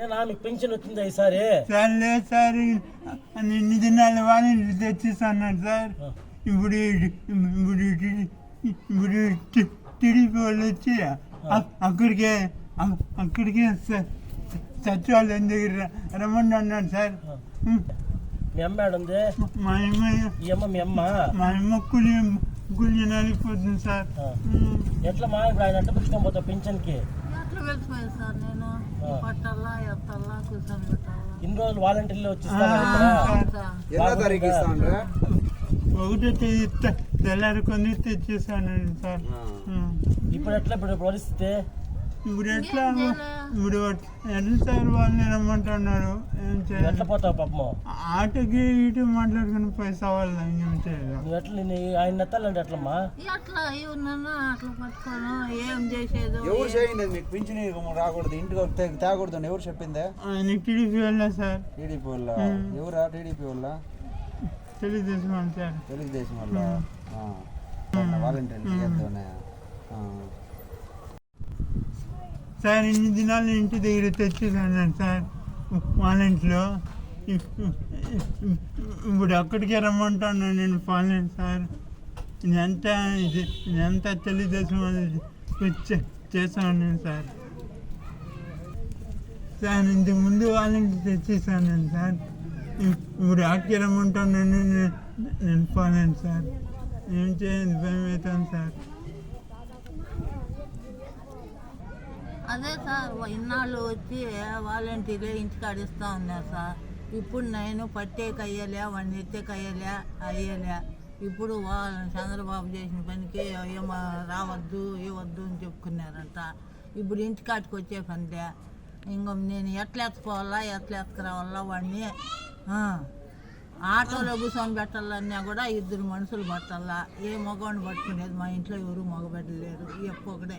ఏనా మీకు పెన్షన్ వచ్చిందా ఈసారి సార్? లేదు సార్. నిన్న దినాలు వాళ్ళు తెచ్చిస్తున్నాడు సార్. ఇప్పుడు ఇప్పుడు ఇప్పుడు టీడీపీ వాళ్ళు వచ్చి అక్కడికే అక్కడికే స- సచివాలయం దగ్గర రమ్మండి అన్నాడు సార్. మీ అమ్మ ఏడుంది మా అమ్మ ఈ అమ్మ మీ అమ్మ? మా అమ్మ కూలి కూలి నలిగిపోతుంది సార్. ఎట్లా మా ఇప్పుడు ఆయన ఎట్లా పెట్టుకొని పోతావు పెన్షన్కి ఎట్లా వెళ్ళిపోయాను సార్ నేను? ఆ. ఇన్ని రోజులు వాలంటీర్లు వచ్చి ఎన్నో తారీఖు ఇస్తాండ్రా? ఒకటే తేదీ తె- తెల్లారి కొన్ని తెచ్చేసానండి సార్. ఇప్పుడు ఎట్లా ఇప్పుడు? పరిస్థితి ఇప్పుడు ఎట్లా. ఇప్పుడు ఎట్లా సార్ వాళ్ళని రమ్మంటున్నారు ఏం నువ్వు చేయాలి? ఎట్లా పోతావు పాపము ఆటకి ఇటు మాట్లాడుకుని పైసా వాళ్ళు ఏం చేయాలి నువ్వు ఎట్లా నీ ఆయన నెత్తాలంటే ఎట్లమ్మా? ఎట్లా ఇవన్నా అట్లా పట్టుకోను ఏం చేసేది ఎవరు చేయండి? మీకు పింఛన్ రాకూడదు. ఇంటికి వస్తే తేకూడదు అని ఎవరు చెప్పిందే? ఆయన టీడీపీ వెళ్ళా సార్. టీడీపీ వాళ్ళ? మ్మ్. ఎవరా టీడీపీ వాళ్ళ? తెలుగుదేశం వాళ్ళు సార్. తెలుగుదేశం వాళ్ళ? వాలంటీర్లు చేద్దామనే. సార్ ఇన్ని దినాలు ఇంటి దగ్గర తెచ్చేసాను సార్. వాళ్ళ ఇంట్లో ఇప్పుడు అక్కడికే రమ్మంటాను నేను పోలేను సార్. ఇదంతా ఇది ఇదంతా తెలుగుదేశం చేశాను సార్. సార్ ఇంతకు ముందు వాళ్ళ తెచ్చేసాను నేను సార్. ఇప్పుడు అక్కడికి రమ్మంటాను నేను నేను పోలేను సార్. ఏం చేయండి భయం అవుతాను సార్. అదే సార్ ఇన్నాళ్ళు వచ్చి వాలంటీర్లే ఇంటికాడ ఇస్తూ ఉన్నారు సార్. ఇప్పుడు నేను పట్టేకి అయ్యలే వాడిని ఎత్తేకి అయ్యలే. అయ్యలే ఇప్పుడు చంద్రబాబు చేసిన పనికి ఏమో రావద్దు ఇవ్వద్దు అని చెప్పుకున్నారంట. ఇప్పుడు ఇంటికాటికి వచ్చే పనిలే. ఇంకో నేను ఎట్లా ఎత్తుకోవాలా ఎట్లా ఎత్తుకురావాలా వాడిని ఆటోలో కూర్చొని పెట్టాలన్నా కూడా ఇద్దరు మనుషులు పట్టాలా? ఏ మగవాడిని పట్టుకునేది మా ఇంట్లో ఎవరు మగబెట్టలేరు ఈ ఒకటే.